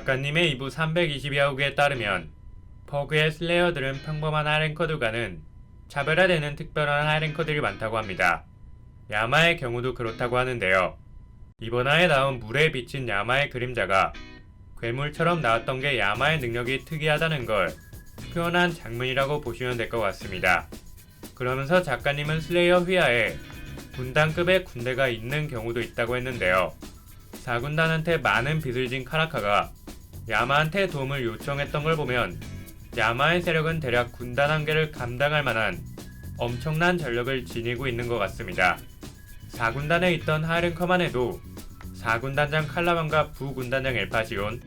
작가님의 2부 322화국에 따르면 퍼그의 슬레이어들은 평범한 하랭커들과는 차별화되는 특별한 하랭커들이 많다고 합니다. 야마의 경우도 그렇다고 하는데요. 이번 화에 나온 물에 비친 야마의 그림자가 괴물처럼 나왔던 게 야마의 능력이 특이하다는 걸 표현한 장면이라고 보시면 될 것 같습니다. 그러면서 작가님은 슬레이어 휘하에 군단급의 군대가 있는 경우도 있다고 했는데요. 4군단한테 많은 빚을 진 카라카가 야마한테 도움을 요청했던 걸 보면 야마의 세력은 대략 군단 한 개를 감당할 만한 엄청난 전력을 지니고 있는 것 같습니다. 4군단에 있던 하이렌커만 해도 4군단장 칼라반과 부군단장 엘파시온,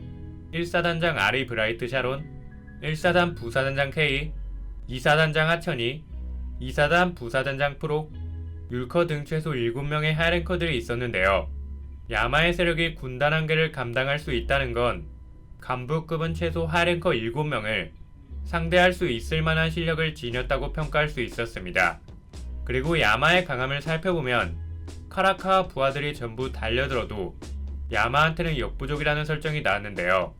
1사단장 아리 브라이트 샤론, 1사단 부사단장 케이, 2사단장 하천이, 2사단 부사단장 프록, 율커 등 최소 7명의 하이랭커들이 있었는데요. 야마의 세력이 군단 한 개를 감당할 수 있다는 건 간부급은 최소 하이랭커 7명을 상대할 수 있을 만한 실력을 지녔다고 평가할 수 있었습니다. 그리고 야마의 강함을 살펴보면 카라카와 부하들이 전부 달려들어도 야마한테는 역부족이라는 설정이 나왔는데요.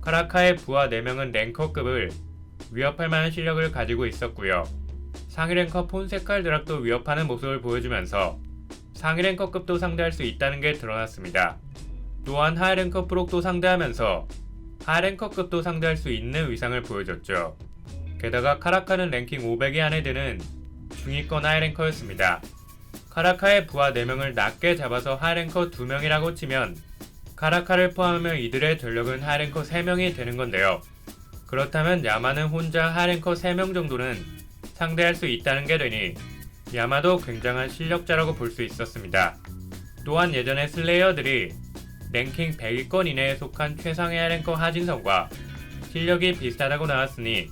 카라카의 부하 4명은 랭커급을 위협할 만한 실력을 가지고 있었고요. 상위 랭커 폰세칼 드락도 위협하는 모습을 보여주면서 상위 랭커급도 상대할 수 있다는 게 드러났습니다. 또한 하이 랭커 프록도 상대하면서 하이 랭커급도 상대할 수 있는 위상을 보여줬죠. 게다가 카라카는 랭킹 500위 안에 드는 중위권 하이 랭커였습니다. 카라카의 부하 4명을 낮게 잡아서 하이 랭커 2명이라고 치면 카라카를 포함하면 이들의 전력은 하이 랭커 3명이 되는 건데요. 그렇다면 야마는 혼자 하이 랭커 3명 정도는 상대할 수 있다는 게 되니 야마도 굉장한 실력자라고 볼 수 있었습니다. 또한 예전에 슬레이어들이 랭킹 100위권 이내에 속한 최상의 랭커 하진성과 실력이 비슷하다고 나왔으니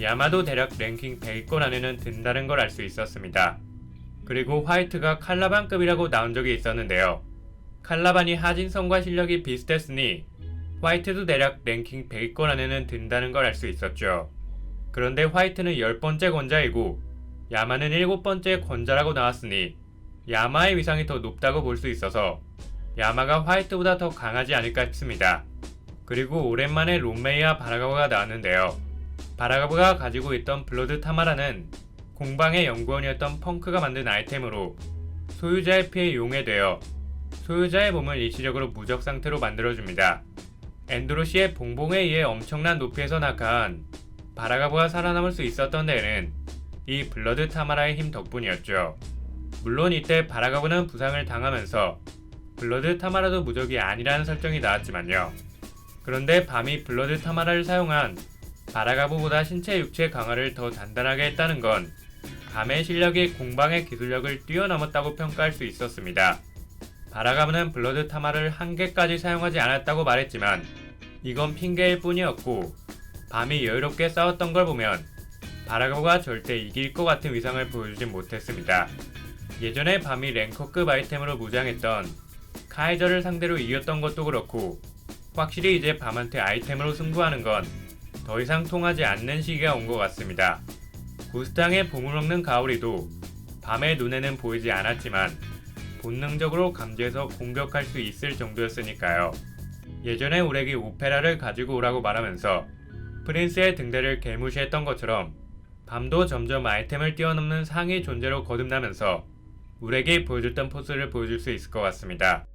야마도 대략 랭킹 100위권 안에는 든다는 걸 알 수 있었습니다. 그리고 화이트가 칼라반급이라고 나온 적이 있었는데요. 칼라반이 하진성과 실력이 비슷했으니 화이트도 대략 랭킹 100위권 안에는 든다는 걸 알 수 있었죠. 그런데 화이트는 10번째 권자이고 야마는 7번째 권자라고 나왔으니 야마의 위상이 더 높다고 볼 수 있어서 야마가 화이트보다 더 강하지 않을까 싶습니다. 그리고 오랜만에 롬메이와 바라가브가 나왔는데요. 바라가브가 가지고 있던 블러드 타마라는 공방의 연구원이었던 펑크가 만든 아이템으로 소유자의 피해 용해되어 소유자의 몸을 일시적으로 무적 상태로 만들어줍니다. 엔드로시의 봉봉에 의해 엄청난 높이에서 낙하한 바라가브가 살아남을 수 있었던 데에는 이 블러드 타마라의 힘 덕분이었죠. 물론 이때 바라가브는 부상을 당하면서 블러드 타마라도 무적이 아니라는 설정이 나왔지만요. 그런데 밤이 블러드 타마라를 사용한 바라가브보다 신체 육체 강화를 더 단단하게 했다는 건 밤의 실력이 공방의 기술력을 뛰어넘었다고 평가할 수 있었습니다. 바라가브는 블러드 타마를 한 개까지 사용하지 않았다고 말했지만 이건 핑계일 뿐이었고 밤이 여유롭게 싸웠던 걸 보면 바라가브가 절대 이길 것 같은 위상을 보여주지 못했습니다. 예전에 밤이 랭커급 아이템으로 무장했던 카이저를 상대로 이겼던 것도 그렇고 확실히 이제 밤한테 아이템으로 승부하는 건 더 이상 통하지 않는 시기가 온 것 같습니다. 구스탕의 보물 없는 가오리도 밤의 눈에는 보이지 않았지만 본능적으로 감지해서 공격할 수 있을 정도였으니까요. 예전에 우렉이 오페라를 가지고 오라고 말하면서 프린스의 등대를 개무시했던 것처럼 밤도 점점 아이템을 뛰어넘는 상위 존재로 거듭나면서 우렉이 보여줬던 포스를 보여줄 수 있을 것 같습니다.